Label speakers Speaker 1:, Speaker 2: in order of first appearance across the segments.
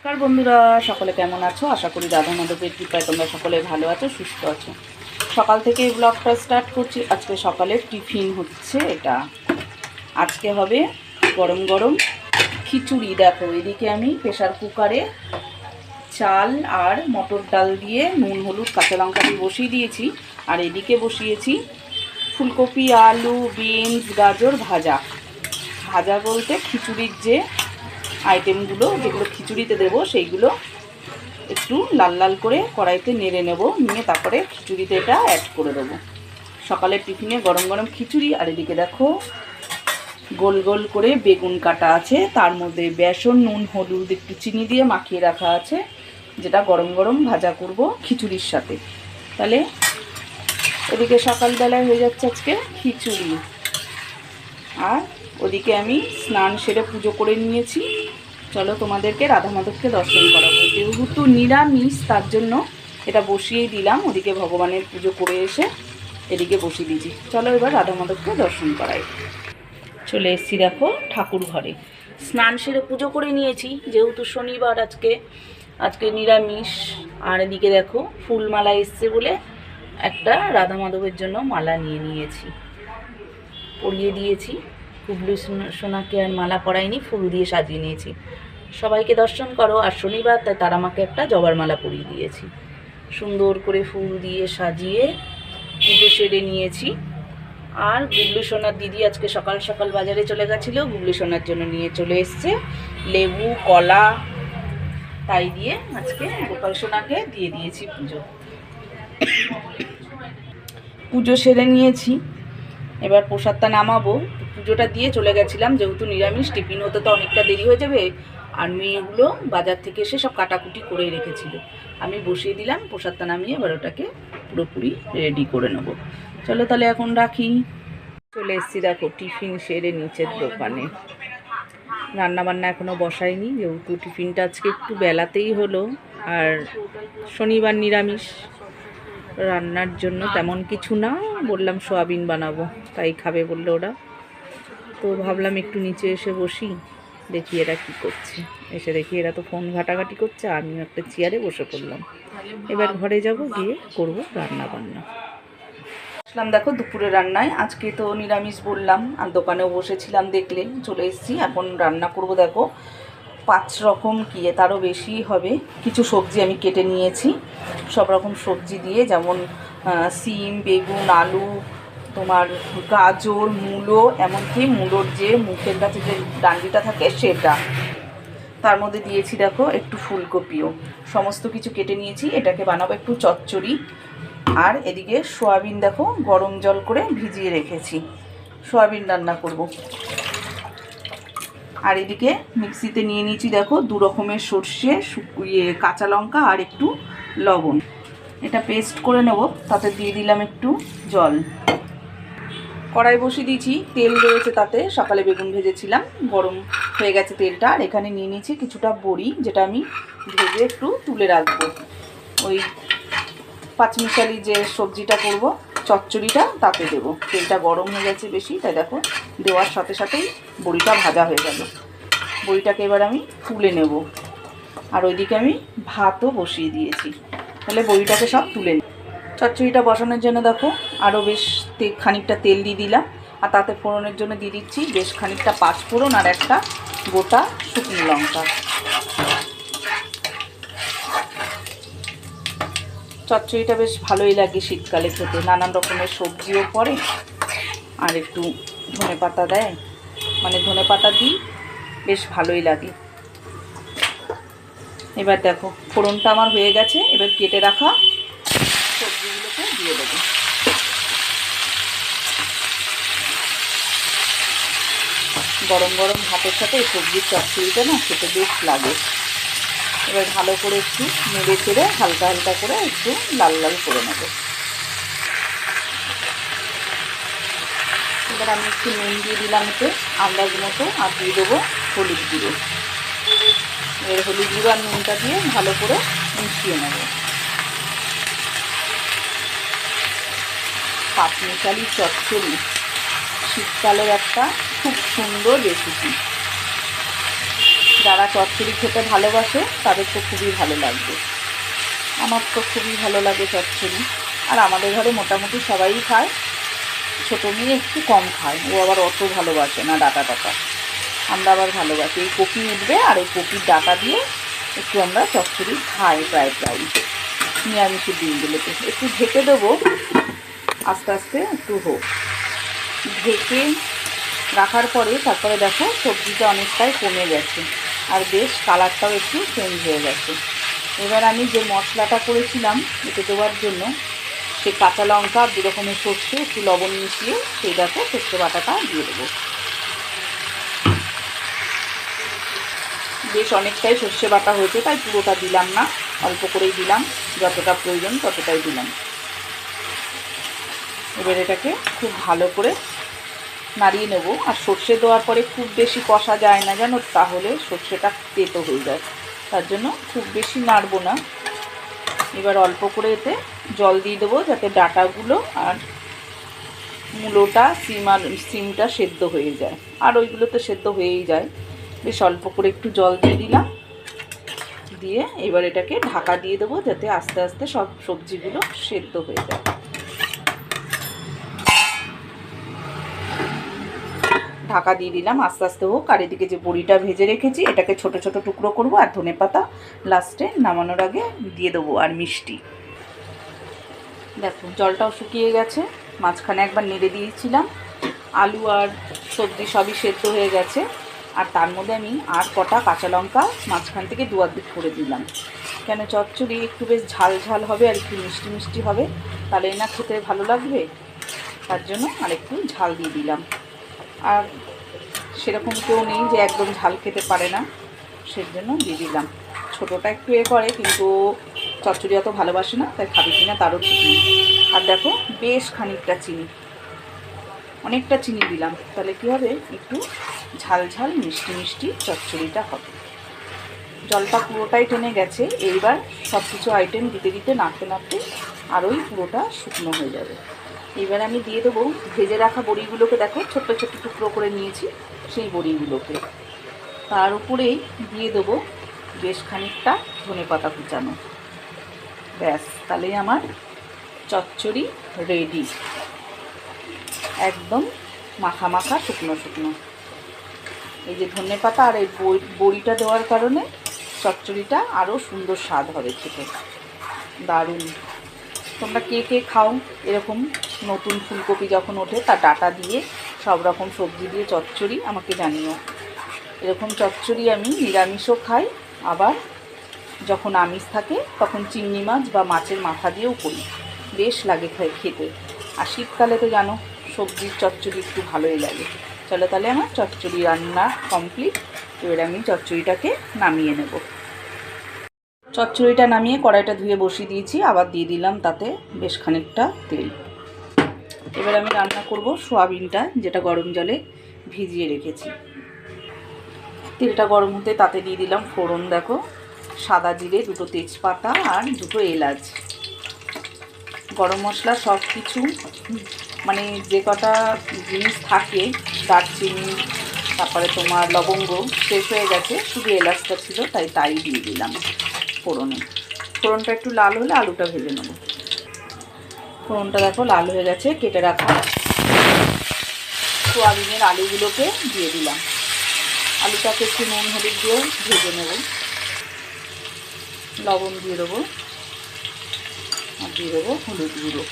Speaker 1: নমস্কার বন্ধুরা, সকলে কেমন আছো? আশা করি দাদা মাধবের কৃপায় তোমরা সকলে ভালো আছো, সুস্থ আছো। সকাল থেকে এই ব্লগটা স্টার্ট করছি। আজকে সকালে টিফিন হচ্ছে এটা। আজকে হবে গরম গরম খিচুড়ি। দেখো, এদিকে আমি প্রেশার কুকারে চাল আর মটর ডাল দিয়ে নুন, হলুদ, কাঁচা লঙ্কা দিয়ে বসিয়ে দিয়েছি। আর এদিকে বসিয়েছি ফুলকপি, আলু, বিনস, গাজর ভাজা। ভাজা বলতে খিচুড়ির যে আইটেমগুলো, যেগুলো খিচুড়িতে দেবো, সেইগুলো একটু লাল লাল করে কড়াইতে নেড়ে নেব, নিয়ে তারপরে খিচুড়িতে এটা অ্যাড করে দেবো। সকালের টিফিনে গরম গরম খিচুড়ি, আর এদিকে দেখো, গোল গোল করে বেগুন কাটা আছে, তার মধ্যে বেসন, নুন, হলুদ, একটু চিনি দিয়ে মাখিয়ে রাখা আছে, যেটা গরম গরম ভাজা করব খিচুড়ির সাথে। তাহলে এদিকে সকালবেলায় হয়ে যাচ্ছে আজকে খিচুড়ি। আর ওদিকে আমি স্নান সেরে পুজো করে নিয়েছি। চলো তোমাদেরকে রাধা মাধবকে দর্শন করাবো। যেহেতু নিরামিষ, তার জন্য এটা বসিয়েই দিলাম। ওদিকে ভগবানের পুজো করে এসে এদিকে বসিয়ে দিয়েছি। চলো এবার রাধা মাধবকে দর্শন করাই। চলে এসেছি দেখো ঠাকুর ঘরে। স্নান সেরে পুজো করে নিয়েছি, যেহেতু শনিবার আজকে আজকে নিরামিষ। আর এদিকে দেখো ফুলমালা এসছে বলে একটা রাধা মাধবের জন্য মালা নিয়ে নিয়েছি। পরিয়ে দিয়েছি। কুবলু সোনা- সোনাকে আর মালা পরাইনি, ফুল দিয়ে সাজিয়ে নিয়েছি। সবাইকে দর্শন করো, আর শনিবার তাই তারা আমাকে একটা জবার মালা পরিয়ে দিয়েছি। সুন্দর করে ফুল দিয়ে সাজিয়ে পুজো সেরে নিয়েছি। আর গুবলু সোনার দিদি আজকে সকাল সকাল বাজারে চলে গেছিল গুবলু সোনার জন্য নিয়ে চলে এসছে। লেবু, কলা, তাই দিয়ে আজকে গোপাল সোনাকে দিয়ে দিয়েছি পুজো। পুজো সেরে নিয়েছি। এবার প্রসাদটা নামাবো। পুজোটা দিয়ে চলে গেছিলাম, যেহেতু নিরামিষ, টিফিন হতে তো অনেকটা দেরি হয়ে যাবে। আর মেয়েগুলো বাজার থেকে এসে সব কাটাকুটি করে রেখেছিল। আমি বসিয়ে দিলাম, প্রসাদটা নামিয়ে এবার ওটাকে পুরোপুরি রেডি করে নেব। চলো তাহলে এখন রাখি। চলে এসেছি, দেখো, টিফিন সেরে নিচের দোকানে। রান্না বান্না এখনও বসাইনি যেহেতু টিফিনটা আজকে একটু বেলাতেই হলো। আর শনিবার নিরামিষ। রান্নার জন্য তেমন কিছু না। বললাম, সোয়াবিন বানাবো। তাই খাবে বলল ওরা। তো ভাবলাম একটু নিচে এসে বসি, দেখি এরা কী করছে। এসে দেখি এরা তো ফোন ঘাটাঘাটি করছে, আমিও একটা চেয়ারে বসে পড়লাম। এবার ঘরে যাব, গিয়ে করব রান্না বান্না আসলাম দেখো দুপুরে রান্নায়। আজকে তো নিরামিষ বললাম, আর দোকানেও বসেছিলাম দেখলে। চলে এসেছি, এখন রান্না করব দেখো। পাঁচ রকম কি তারও বেশি হবে। কিছু সবজি আমি কেটে নিয়েছি। সব রকম সবজি দিয়ে যেমন সিম, বেগুন, আলু, তোমার গাজর, মূলো, এমনকি মূলোর যে মুখের কাছে যে ডান্ডিটা থাকে সেটা। তার মধ্যে দিয়েছি দেখো একটু ফুলকপিও। সমস্ত কিছু কেটে নিয়েছি। এটাকে বানাবো একটু চচ্চড়ি। আর এদিকে সোয়াবিন দেখো গরম জল করে ভিজিয়ে রেখেছি। সোয়াবিন রান্না করব। আর এদিকে মিক্সিতে নিয়ে নিয়েছি, দেখো, দু রকমের সর্ষে ইয়ে কাঁচা লঙ্কা আর একটু লবণ। এটা পেস্ট করে নেব, তাতে দিয়ে দিলাম একটু জল। কড়াই বসিয়ে দিয়েছি, তেল রয়েছে তাতে, সকালে বেগুন ভেজেছিলাম, গরম হয়ে গেছে তেলটা, আর এখানে নিয়ে নিয়েছি কিছুটা বড়ি, যেটা আমি ভেজে একটু তুলে রাখব। ওই পাঁচমিশালি যে সবজিটা করব চচ্চড়িটা তাতে দেবো। তেলটা গরম হয়ে গেছে বেশি, তাই দেখো, দেওয়ার সাথে সাথেই বড়িটা ভাজা হয়ে গেল। বড়িটাকে এবার আমি তুলে নেব। আর ওইদিকে আমি ভাতও বসিয়ে দিয়েছি। তাহলে বড়িটাকে সব তুলে নিই চচ্চড়িটা বসানোর জন্য দেখো আরও বেশ খানিকটা তেল দিয়ে দিলাম। আর তাতে ফোড়নের জন্য দিয়ে দিচ্ছি বেশ খানিকটা পাঁচফোড়ন আর একটা গোটা শুকনো লঙ্কা। চচ্চড়িটা বেশ ভালোই লাগে শীতকালে খেতে। নানান রকমের সবজিও পড়ে। আর একটু ধনে পাতা দেয়। মানে ধনে পাতা দিই, বেশ ভালোই লাগে। এবার দেখো, ফোড়নটা আমার হয়ে গেছে। এবার কেটে রাখা সবজিগুলোকে দিয়ে দেবো। গরম গরম ভাতের সাথে এই সবজির চচ্চড়িটা না খেতে বেশ লাগে। এবার ভালো করে একটু নেড়ে চেড়ে হালকা হালকা করে একটু লাল লাল করে নেব। এবার আমি একটু নুন দিয়ে দিলাম এতে, আন্দাজ মতো, আর দিয়ে দেবো হলুদ গুঁড়ো। এবার হলুদ গুঁড়ো আর নুনটা দিয়ে ভালো করে মিশিয়ে নেব। পাঁচমিশালি চচ্চড়ি, শীতকালের একটা খুব সুন্দর রেসিপি যারা চচ্চড়ি খেতে ভালোবাসে তাদের তো খুবই ভালো লাগবে। আমার তো খুবই ভালো লাগে চচ্চড়ি। আর আমাদের ঘরে মোটামুটি সবাই খায়। ছোটো মেয়ে একটু কম খায়। ও আবার অত ভালোবাসে না ডাটা টাটা। আমরা আবার ভালোবাসি। এই কপি উঠবে আর এই কপির ডাটা দিয়ে একটু আমরা চচ্চড়ি খাই প্রায় প্রায়। নিরামিষের দিনগুলোতে। একটু ঢেকে দেবো। আস্তে আস্তে একটু হোক। ঢেকে রাখার পরে তারপরে দেখো সবজিটা অনেকটাই কমে গেছে। আর বেশ কালারটাও একটু চেঞ্জ হয়ে গেছে। এবার আমি যে মশলাটা করেছিলাম এতে দেওয়ার জন্য, সে কাঁচা লঙ্কা, দু রকমের সর্ষে, একটু লবণ মিশিয়ে সেই দেখো সর্ষে বাটাটা দিয়ে দেবো। বেশ অনেকটাই সর্ষে বাটা হয়েছে, তাই পুরোটা দিলাম না, অল্প করেই দিলাম, যতটা প্রয়োজন ততটাই দিলাম। এবার এটাকে খুব ভালো করে নাড়িয়ে নেব। আর সর্ষে দেওয়ার পরে খুব বেশি কষা যায় না জানো, তাহলে সর্ষেটা তেতো হয়ে যায়। তার জন্য খুব বেশি নাড়বো না। এবার অল্প করে এতে জল দিয়ে দেবো যাতে ডাটাগুলো আর মূলোটা, সিম আর সিমটা সেদ্ধ হয়ে যায়। আর ওইগুলো তো সেদ্ধ হয়েই যায়। বেশ অল্প করে একটু জল দিয়ে দিলাম। দিয়ে এবার এটাকে ঢাকা দিয়ে দেবো যাতে আস্তে আস্তে সব সবজিগুলো সেদ্ধ হয়ে যায়। ঢাকা দিয়ে দিলাম, আস্তে আস্তে হোক। আর এদিকে যে বড়িটা ভেজে রেখেছি, এটাকে ছোট ছোট টুকরো করব, আর ধনে পাতা লাস্টে নামানোর আগে দিয়ে দেবো, আর মিষ্টি। দেখো, জলটাও শুকিয়ে গেছে। মাঝখানে একবার নেড়ে দিয়েছিলাম। আলু আর সবজি সবই সেদ্ধ হয়ে গেছে। আর তার মধ্যে আমি আর কটা কাঁচা লঙ্কা মাঝখান থেকে দু দিক করে দিলাম। কেন চচ্চড়ি একটু বেশ ঝাল ঝাল হবে আর একটু মিষ্টি মিষ্টি হবে, তাহলে না খেতে ভালো লাগবে? তার জন্য আর একটু ঝাল দিয়ে দিলাম। আর সেরকম কেউ নেই যে একদম ঝাল খেতে পারে না। সেজন্য দিয়ে দিলাম। ছোটোটা একটু এ করে, কিন্তু চচ্চড়ি অত ভালোবাসে না, তাই খাবে কিনা তারও ঠিক আর দেখো, বেশ খানিকটা চিনি। অনেকটা চিনি দিলাম। তাহলে কী হবে? একটু ঝাল ঝাল মিষ্টি মিষ্টি চচ্চড়িটা হবে। জলটা পুরোটাই টেনে গেছে। এইবার সব কিছু আইটেম দিতে দিতে, নাড়তে নাড়তে আরোই পুরোটা শুকনো হয়ে যাবে। এবার আমি দিয়ে দেবো ভেজে রাখা বড়িগুলোকে দেখো, ছোট্ট ছোট্ট টুকরো করে নিয়েছি সেই বড়িগুলোকে। তার উপরেই দিয়ে দেবো বেশ খানিকটা ধনে পাতা কুচানো। ব্যাস, তাহলেই আমার চচ্চড়ি রেডি একদম মাখা মাখা শুকনো শুকনো। এই যে ধনে পাতা আর এই বড়িটা দেওয়ার কারণে চচ্চড়িটা আরও সুন্দর স্বাদ হবে খেতে। দারুণ। তোমরা কে কে খাও? এরকম নতুন ফুলকপি যখন ওঠে তার ডাটা দিয়ে, সব রকম সবজি দিয়ে চচ্চড়ি আমাকে জানিও। এরকম চচ্চড়ি আমি নিরামিষও খাই, আবার যখন আমিষ থাকে, তখন চিংড়ি মাছ বা মাছের মাথা দিয়েও করি। বেশ লাগে খাই খেতে। আর শীতকালে তো জানো, সবজির চচ্চড়ি একটু ভালোই লাগে। চলো তাহলে আমার চচ্চড়ি রান্না কমপ্লিট এবার আমি চচ্চড়িটাকে নামিয়ে নেব। চচ্চড়িটা নামিয়ে কড়াইটা ধুয়ে বসিয়ে দিয়েছি, আবার দিয়ে দিলাম তাতে বেশ খানিকটা তেল। এবার আমি রান্না করব সোয়াবিনটা, যেটা গরম জলে ভিজিয়ে রেখেছি। তেলটা গরম হতে তাতে দিয়ে দিলাম ফোড়ন, দেখো, সাদা জিরে, দুটো তেজপাতা আর দুটো এলাচ। গরম মশলা সব কিছু মানে যে কটা জিনিস থাকে, দারচিনি, তারপরে তোমার লবঙ্গ, শেষ হয়ে গেছে, শুধু এলাচটা ছিল, তাই তাই দিয়ে দিলাম। ফোড়নে। ফোড়নটা একটু লাল হলে আলুটা ভেজে নেব। ফোড়নটা দেখো লাল হয়ে গেছে, কেটে রাখা। সোয়াবিনের আলুগুলোকে দিয়ে দিলাম। আলুটাকে একটু নুন, হলুদ দিয়ে ভেজে নেব। লবণ দিয়ে দেবো। আর দিয়ে দেবো হলুদ গুঁড়ো।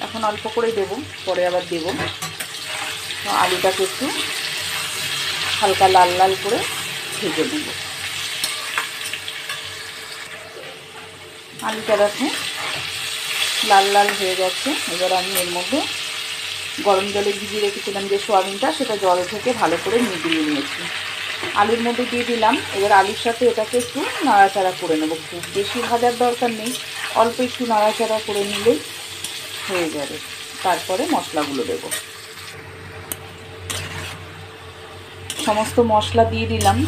Speaker 1: এখন অল্প করে দেবো, পরে আবার দেবো। আলুটাকে একটু হালকা লাল লাল করে ভেজে নেব। আলুটা দেখো। লাল লাল হয়ে গেছে। এবার আমি এর মধ্যে গরম জলে ভিজিয়ে রেখেছিলাম যে সোয়াবিনটা, সেটা জল থেকে ভালো করে মিলিয়ে নিয়েছি। আলুর মধ্যে দিয়ে দিলাম। এবার আলুর সাথে এটাকে একটু নাড়াচাড়া করে নেব। খুব বেশি ভাজার দরকার নেই। অল্প একটু নাড়াচাড়া করে নিলেই হয়ে যাবে। তারপরে মশলাগুলো দেব। সমস্ত মশলা দিয়ে দিলাম।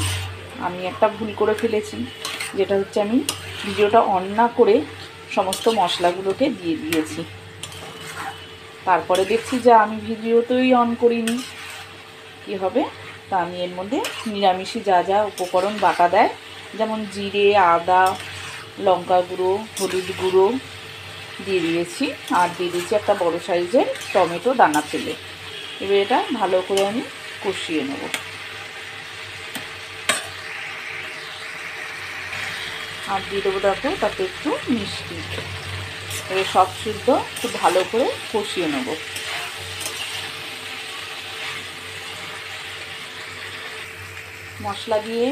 Speaker 1: আমি একটা ভুল করে ফেলেছি। যেটা হচ্ছে আমি ভিডিওটা অন না করে সমস্ত মশলাগুলোকে দিয়ে দিয়েছি। তারপরে দেখছি যে আমি ভিডিওতেই অন করিনি। কী হবে? তা আমি এর মধ্যে নিরামিষি যা যা উপকরণ বাটা দেয়, যেমন জিরে, আদা, লঙ্কা গুঁড়ো, হলুদ গুঁড়ো দিয়ে দিয়েছি। আর দিয়ে দিয়েছি একটা বড় সাইজের টমেটো দানা তেলে এবার এটা ভালো করে আমি কষিয়ে নেব। আর দিয়ে দেবো দেখো, তাতে একটু মিষ্টি। এবার সব শুদ্ধ খুব ভালো করে কষিয়ে নেব। মশলা দিয়ে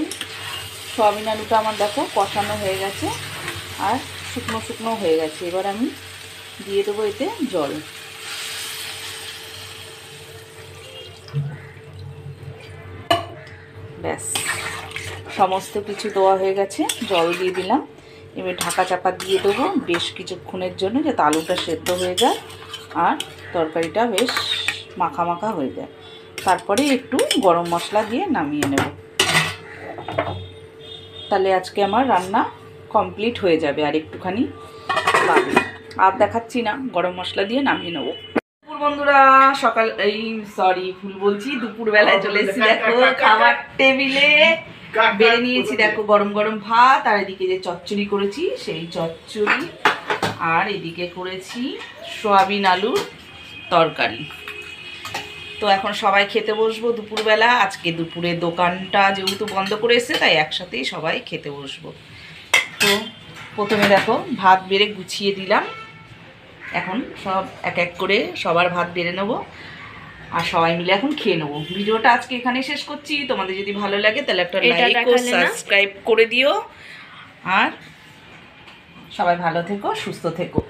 Speaker 1: সয়াবিন আলুটা আমার দেখো কষানো হয়ে গেছে, আর শুকনো শুকনো হয়ে গেছে। এবার আমি দিয়ে দেবো এতে জল। ব্যাস। সমস্ত কিছু দেওয়া হয়ে গেছে, জল দিয়ে দিলাম। এবার ঢাকা চাপা দিয়ে দেবো। বেশ কিছুক্ষণের জন্য যাতে আলুটা সেদ্ধ হয়ে যায় আর তরকারিটা বেশ মাখা মাখা হয়ে যায়। তারপরে একটু গরম মশলা দিয়ে নামিয়ে নেব। তাহলে আজকে আমার রান্না কমপ্লিট হয়ে যাবে আর একটুখানি আর দেখাচ্ছি না, গরম মশলা দিয়ে নামিয়ে নেব। বন্ধুরা, সকাল এই সরি ভুল বলছি দুপুর বেলায় চলে এসেছি। দেখো, খাবার টেবিলে বেড়ে নিয়েছি দেখো গরম গরম ভাত আর এদিকে যে চচ্চড়ি করেছি সেই চচ্চড়ি আর এদিকে করেছি সোয়াবিন আলুর তরকারি। তো এখন সবাই খেতে বসবো দুপুরবেলা। আজকে দুপুরে দোকানটা যেহেতু বন্ধ করে এসছে তাই একসাথেই সবাই খেতে বসবো। তো প্রথমে দেখো ভাত বেড়ে গুছিয়ে দিলাম। এখন সব এক এক করে সবার ভাত বেড়ে নেব। আর সবাই মিলে এখন খেয়ে নেব। ভিডিওটা আজকে এখানে শেষ করছি। তোমাদের যদি ভালো লাগে তাহলে একটা লাইক ও সাবস্ক্রাইব করে দিও। আর সবাই ভালো থেকো সুস্থ থেকো।